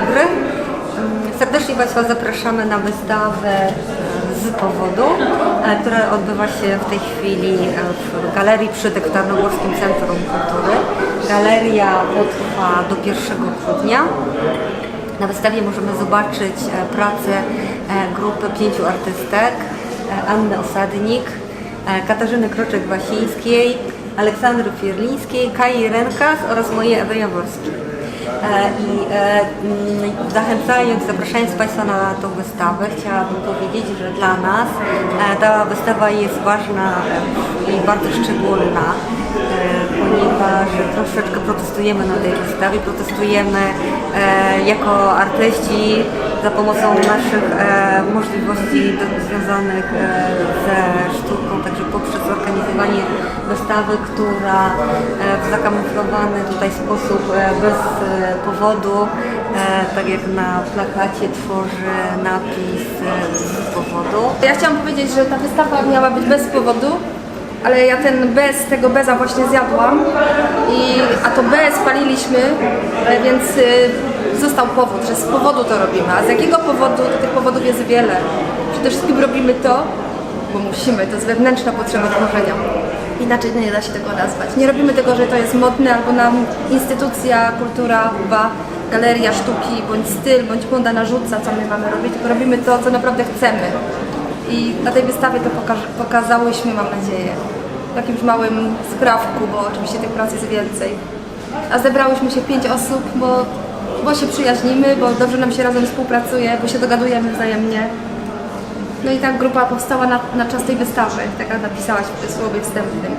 dobry. Serdecznie Państwa zapraszamy na wystawę e, z powodu, e, która odbywa się w tej chwili e, w galerii przy Tarnogórskim Centrum Kultury. Galeria potrwa do 1 grudnia. Na wystawie możemy zobaczyć pracę grupy pięciu artystek, Anny Osadnik, Katarzyny Kroczek-Wasińskiej, Aleksandry Firlińskiej, Kai Renkas oraz mojej Ewy Jaworskiej. E, I e, mm, zachęcając, zapraszając Państwa na tą wystawę, chciałabym powiedzieć, że dla nas e, ta wystawa jest ważna i bardzo szczególna, ponieważ troszeczkę protestujemy na tej wystawie, protestujemy jako artyści za pomocą naszych możliwości związanych ze sztuką, także poprzez organizowanie wystawy, która e, w zakamuflowany tutaj sposób, e, bez e, powodu, tak jak na plakacie tworzy napis z powodu. Ja chciałam powiedzieć, że ta wystawa miała być bez powodu, ale ja ten bez, tego beza właśnie zjadłam, i, a to bez paliliśmy, więc został powód, że z powodu to robimy. A z jakiego powodu? Tych powodów jest wiele. Przede wszystkim robimy to, bo musimy, to jest wewnętrzna potrzeba tworzenia. Inaczej nie da się tego nazwać. Nie robimy tego, że to jest modne, albo nam instytucja, kultura, chyba galeria sztuki, bądź styl, bądź moda narzuca, co my mamy robić, tylko robimy to, co naprawdę chcemy. I na tej wystawie to poka- pokazałyśmy, mam nadzieję, w jakimś małym skrawku, bo oczywiście tych prac jest więcej. A zebrałyśmy się pięć osób, bo, bo się przyjaźnimy, bo dobrze nam się razem współpracuje, bo się dogadujemy wzajemnie. No i tak grupa powstała na, na czas tej wystawy, tak jak napisałaś w słowie wstępnym.